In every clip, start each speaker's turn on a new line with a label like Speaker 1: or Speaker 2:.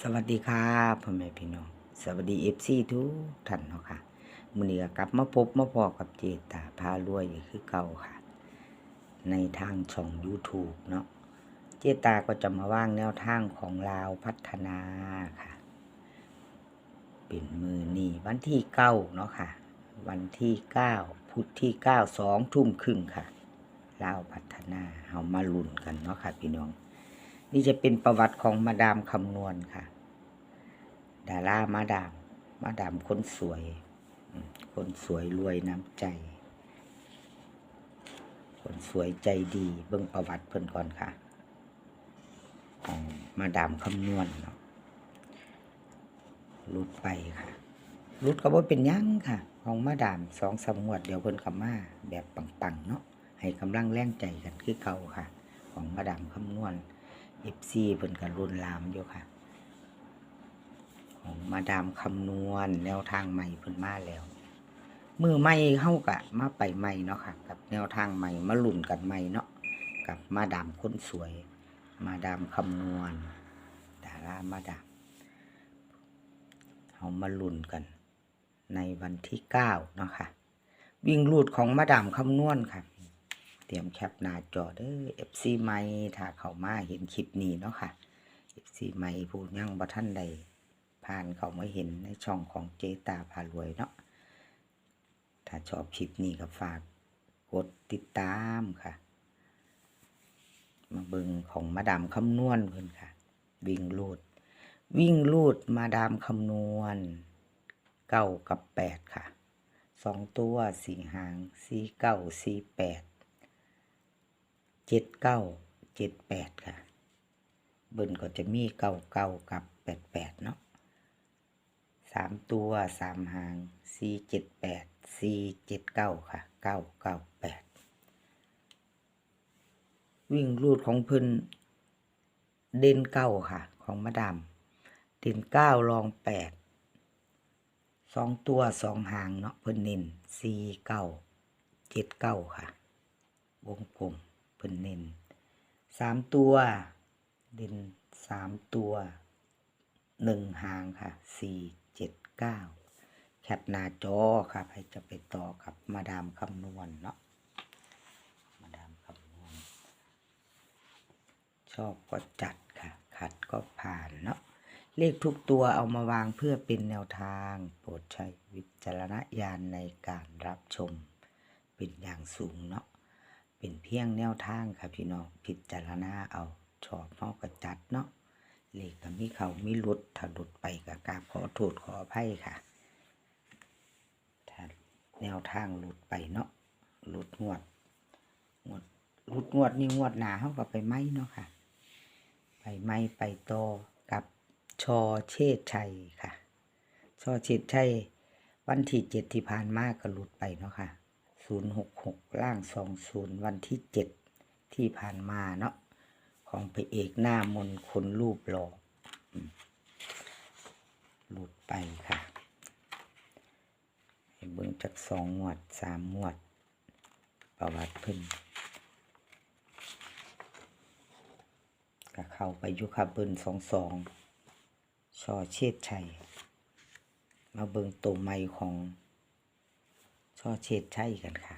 Speaker 1: สวัสดีครับพ่อแม่พี่น้อง สวัสดีเอฟซีทุกท่านเนาะค่ะมือนี้ก็กลับมาพบมาพอกับเจตาพารวยอีกคือเก่าค่ะ ในทางช่อง YouTube เนาะเจตาก็จะมาว่างแนวทางของลาวพัฒนาค่ะ เป็นมือนี่วันที่เก้าเนาะค่ะ วันที่เก้าพุธที่เก้าสองทุ่มครึ่งค่ะลาวพัฒนาเอามาลุ้นกันเนาะค่ะพี่น้อง นี่จะเป็นประวัติของมาดามคำนวณค่ะ ดารามาดาม มาดามคนสวย คนสวยรวยน้ำใจ คนสวยใจดีเบิ่งประวัติเพิ่นก่อนค่ะ ของมาดามคำนวณเนาะรุดไปค่ะรุดก็บ่เป็นยังค่ะ ของมาดามสองสมวดเดี๋ยวเพิ่นกลับมาแบบปังๆเนาะให้กำลังแรงใจกันคือเก่าค่ะ ของมาดามคำนวณ เอฟซีเพิ่นก็รุนลามอยู่ค่ะ ของมาดามคำนวณแนวทางใหม่เพิ่นมาแล้วมือใหม่เฮากะมาไปใหม่เนาะค่ะ กับแนวทางใหม่มาลุ่นกันใหม่เนาะกับมาดามคนสวย มาดามคำนวณดารามาดามเฮามาลุ่นกัน ในวันที่เก้าเนาะค่ะ วิ่งรูดของมาดามคำนวณค่ะ ตรียมแคปหน้าจอเด้อ FC ใหม่ถ้าเข้ามาเห็นคลิปนี้เนาะค่ะ FC ใหม่ผู้ยังบ่ทันใดผ่านเข้ามาเห็นในช่องของเจตาพารวยเนาะถ้าชอบคลิปนี้ก็ฝากกดติดตามค่ะ มาเบิงของมาดามคำนวณเพิ่นค่ะ วิ่งลูด วิ่งลูดมาดามคำนวณเก้ากับแปดค่ะสองตัวสี่หางสี่เก้าสี่แปด เจ็ดเก้าเจ็ดแปดค่ะเบิ้ลก็จะมีเก้าเก้ากับแปดแปดเนาะสามตัวสามหางสี่เจ็ดแปดสี่เจ็ดเก้าค่ะเก้าเก้าแปดวิ่งรูดของพิ่นเด่นเก้าค่ะ ของมาดามเด่นเก้ารองแปดสองตัวสองหางเนาะเพิ่นเน้นสี่เก้าเจ็ดเก้าค่ะ วงกลม เพิ่นเน้นสามตัวเด่นสามตัวหนึ่งหางค่ะสี่เจ็ดเก้าแคปหน้าจอค่ะใครจะไปต่อกับมาดามคำนวณเนาะมาดามคำนวณ ชอบก็จัดค่ะ ขัดก็ผ่านเนาะเลขทุกตัวเอามาวางเพื่อเป็นแนวทาง โปรดใช้วิจารณญาณในการรับชมเป็นอย่างสูงเนาะ เป็นเพียงแนวทางค่ะพี่น้องพิจารณาเอาชอบเฮาก็จัดเนาะเลขก็มีเขามีหลุดถ้าหลุดไปก็กราบขอโทษขออภัยค่ะถ้าแนวทางหลุดไปเนาะหลุดงวดงวดหลุดงวดนี่งวดหนาเฮาก็ไปไหมเนาะค่ะ ไปไหมไปตอกับชอเชษชัยค่ะ ชอเชษชัยวันที่เจ็ดที่ผ่านมาก็หลุดไปเนาะค่ะ ศูนย์หกหกล่างสองศูนย์วันที่เจ็ดที่ผ่านมาเนาะของพระเอกหน้ามนคนรูปหล่อหลุดไปค่ะเบิ่งจากสองงวดสามงวด ประวัติเพิ่นก็เข้าไปยุคาเบินสองสองชอเชษชัย มาเบิ่งตัวใหม่ของ ช่อเชษชัยกันค่ะ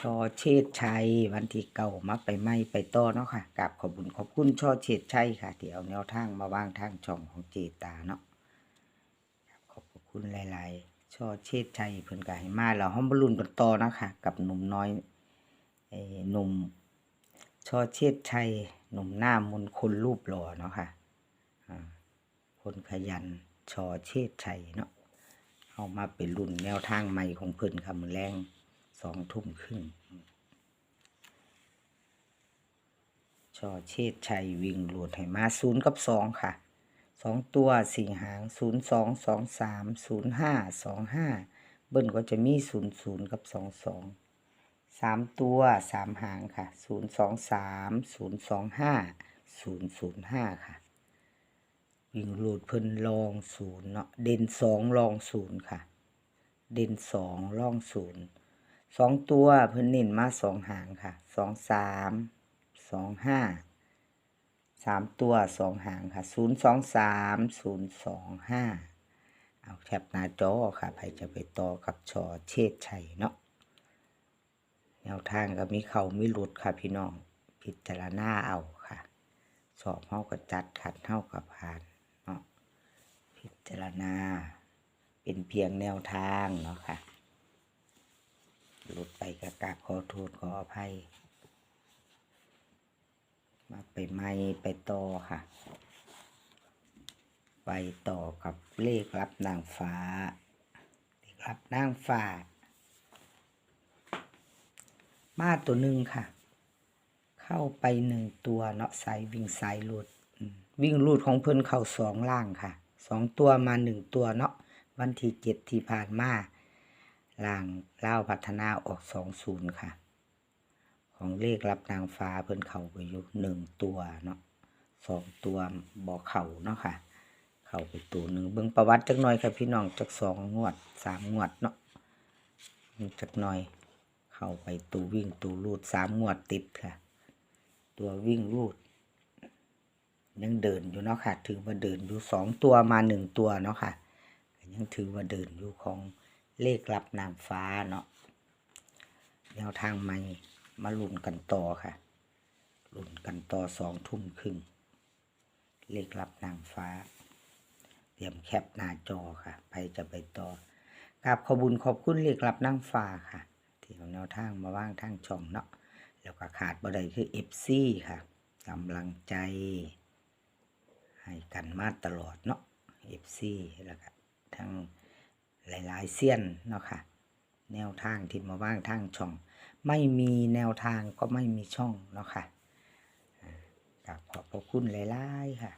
Speaker 1: ช่อเชษชัยวันที่เก่ามาไปไม่ไปต่อเนาะค่ะกับขอบคุญขอบคุณช่อเชษชัยค่ะ ที่เอาแนวทางมาวางทางช่องของเจตาเนาะขอบคุณหลายๆช่อเชษชัยเพิ่นก็ให้มาแล้วห้องบรรลุนกันต่อเนาะค่ะ กับหนุ่มน้อยอหนุ่มช่อเชษชัยหนุ่มหน้ามนคนรูปหล่อเนาะค่ะคนขยันชอเชษชัยเนาะ เอามาเป็นรุ่นแนวทางใหม่ของเพิ่นคำอแรงสองทุ่มครึ่งชอเชษชัยวิ่งหลวดให้มาศูนย์กับสองค่ะสองตัวสี่หางศูนย์สองสองสามศูนย์ห้าสองห้าเบิ้ลก็จะมีศูนย์ศูนย์กับสองสองสามตัวสามหางค่ะศูนย์สองสามศูนย์สองห้าศูนย์ศูนย์ห้าค่ะ วิ่งรูดเพิ่นลองศูนย์เนาะเด่นสองลองศูนย์ค่ะ เด่นสองลองศูนย์สองตัวเพิ่นเน้นมาสองหางค่ะสองสามสองห้าสามตัวสองหางค่ะศูนย์สองสามศูนย์สองห้าเอาแคปหน้าจอค่ะใครจะไปต่อกับชอเชษชัยเนาะแนวทางก็มีเขามีหลุดค่ะพี่น้อง พิจารณาเอาค่ะ สอบเท่ากับจัดขัดเท่ากับผ่าน จารณา เป็นเพียงแนวทางเนาะค่ะ หลุดไปกระกาบขอโทษขออภัย มาไปไม่ไปต่อค่ะ ไปต่อกับเลขรับนางฟ้า เลขรับนางฟ้า มาตัวหนึ่งค่ะ เข้าไปหนึ่งตัวเนาะสายวิ่งสายหลุด วิ่งหลุดของเพิ่นเข้าสองล่างค่ะ สองตัวมาหนึ่งตัวเนาะวันที่เจ็ดที่ผ่านมาล่างเล่าพัฒนาออกสองศูนย์ค่ะ ของเลขรับนางฟ้าเพิ่นเข้าไปอยู่หนึ่งตัวเนาะสองตัวบ่อเข่าเนาะค่ะ เข้าไปตัวหนึ่งเบิ่งประวัติจักหน่อยค่ะพี่น้องจักสองงวดสามงวดเนาะจักหน่อย เข้าไปตัววิ่งตัวลูดสามงวดติดค่ะ ตัววิ่งลูด ยังเดินอยู่เนาะค่ะ ถือว่าเดินอยู่สองตัวมาหนึ่งตัวเนาะค่ะ ยังถือว่าเดินอยู่ของเลขรับนางฟ้าเนาะแนวทางใหม่มาลุ้นกันต่อค่ะลุ้นกันต่อสองทุ่มครึ่งเลขรับนางฟ้า เตรียมแคปหน้าจอค่ะ ไปจะไปต่อกราบขอบุญขอบคุณเลขรับนางฟ้าค่ะ ที่เอาแนวทางมาว่างทางช่องเนาะแล้วก็ขาดบ่ได้คือ FC ค่ะกำลังใจ ให้กันมาตลอดเนาะ FC แล้วก็ทั้งหลายๆเสี้ยนเนาะค่ะ แนวทางที่มาว่างทางช่อง ไม่มีแนวทางก็ไม่มีช่องเนาะค่ะอ่ากับขอบพระคุณหลายๆค่ะ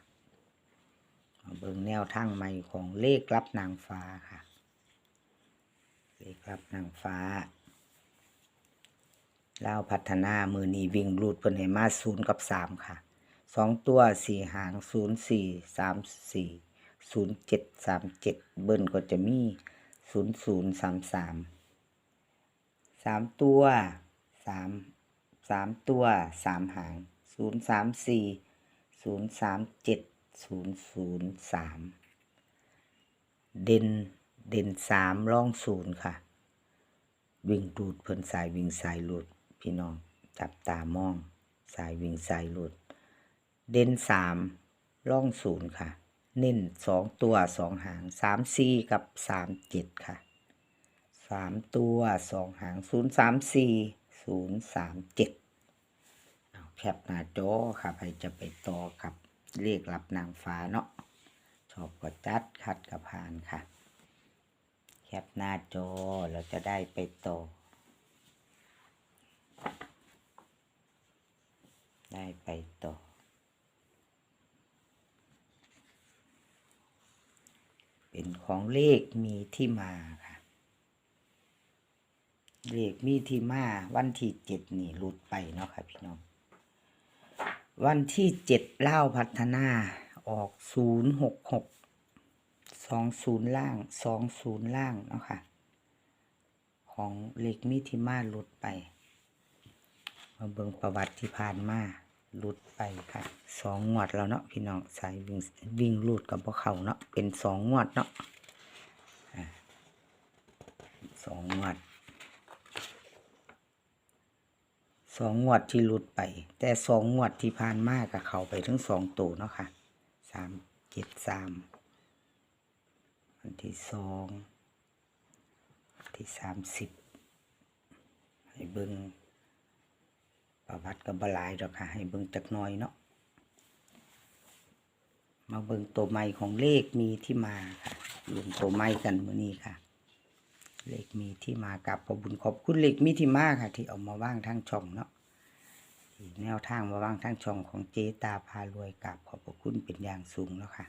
Speaker 1: เบิ่งแนวทางใหม่ของเลขรับนางฟ้าค่ะ เลขรับนางฟ้าเล่าพัฒนามือนีวิ่งรูดเพิ่นให้มาศูนย์กับสามค่ะ สองตัวสี่หางศูนย์สี่สามสี่ศูนย์เจ็ดสามเจ็ดเบิ้ลก็จะมีศูนย์ศูนย์สามสามสามตัวสามสามตัวสามหางศูนย์สามสี่ศูนย์สามเจ็ดศูนย์ศูนย์สามเด่นเด่นสามร่องศูนย์ค่ะ วิ่งรูดเพิ่นสายวิ่งสายหลุดพี่น้องจับตามอง สายวิ่งสายหลุด เด่นสามล่องศูนย์ค่ะ เน้นสองตัวสองหางสามสี่กับสามเจ็ดค่ะสามตัวสองหางศูนย์สามสี่ศูนย์สามเจ็ดเอาแคปหน้าจอค่ะใครจะไปต่อกับเลขรับนางฟ้าเนาะชอบก็จัดขัดกับผ่านค่ะ แคปหน้าจอเราจะได้ไปต่อ ได้ไปต่อ เป็นของเลขมีที่มาค่ะ เลขมีที่มาวันที่เจ็ดนี่หลุดไปเนาะค่ะพี่น้อง วันที่เจ็ดเล่าพัฒนาออกศูนย์หกหกสองศูนย์ล่างสองศูนย์ล่างเนาะค่ะ ของเลขมิทิมาหลุดไป มาเบิ่งประวัติที่ผ่านมา ลุดไปค่ะสองงวดแล้วเนาะพี่น้องสายวิ่งวิ่งหลุดกับพวกเขาเนาะเป็นสองงวดเนาะสองงวดสองงวดที่หลุดไป แต่สองงวดที่ผ่านมากับเขาไปทั้งสองตัวเนาะค่ะสามเจ็ดสามวันที่สองวันที่สามสิบให้เบิง ประวัติกับบลายดอกค่ะให้เบิงจักหน้อยเนาะมาเบิงตัวใหม่ของเลขมีที่มาค่ะรวมตัวใหม่กันมื้อนี้ค่ะ เลขมีที่มากับขอบุญขอบคุณเลขมีที่มาค่ะ ที่เอามาว่างทางช่องเนาะแนวทางมาว่างทางช่องของเจตาพารวยกับขอบพระคุณเป็นอย่างสูงแล้วค่ะ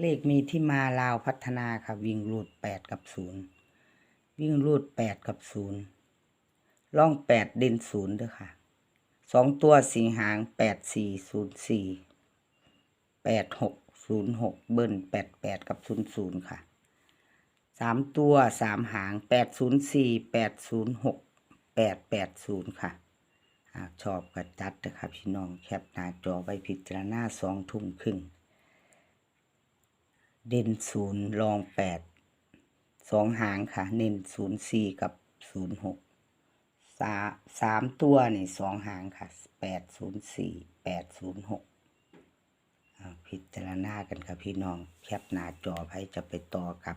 Speaker 1: เลขมีที่มาลาวพัฒนาค่ะวิ่งรูดแปดกับศูนย์วิ่งรูดแปดกับศูนย์ล่องแปดเด่นศูนย์ด้วยค่ะสองตัวสีหางแปดสี่ศูนย์สี่แปดหกศูนย์หกเบิ้ลแปดแปดกับศูนย์ศูนย์ค่ะสามตัวสามหางแปดศูนย์สี่แปดศูนย์หกแปดแปดศูนย์ค่ะหากชอบก็จัดนะครับพี่น้องแคปหน้าจอไปพิจารณาสองทุ่มครึ่ง เด่นศูนย์รองแปดสองหางค่ะ เน้นศูนย์สี่กับศูนย์หกสาสามตัวนี่สองหางค่ะแปดศูนย์สี่แปดศูนย์หกพิจารณากันค่ะพี่น้องแคปหน้าจอไปจะไปต่อกับ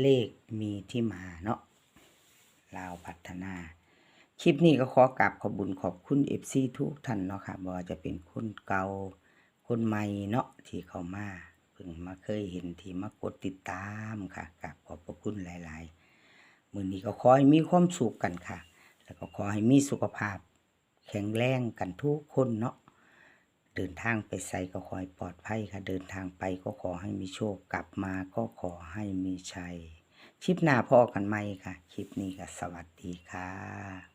Speaker 1: เลขมีที่มาเนาะลาวพัฒนา คลิปนี้ก็ขอกราบขอบุญขอบคุณ FC ทุกท่านเนาะค่ะบ่ว่าจะเป็นคนเก่าคนใหม่เนาะที่เข้ามา พิ่งมาเคยเห็นที่มากดติดตามค่ะกราบขอบพระคุณหลาย ๆ มือนี้ก็ขอให้มีความสุขกันค่ะ แล้วก็ขอให้มีสุขภาพ แข็งแรงกันทุกคนเนาะเดินทางไปใส่ก็ขอให้ปลอดภัยค่ะ เดินทางไปก็ขอให้มีโชคกลับมาก็ขอให้มีชัยคลิปหน้าพ่อกันไหมค่ะ คลิปนี้ก็สวัสดีค่ะ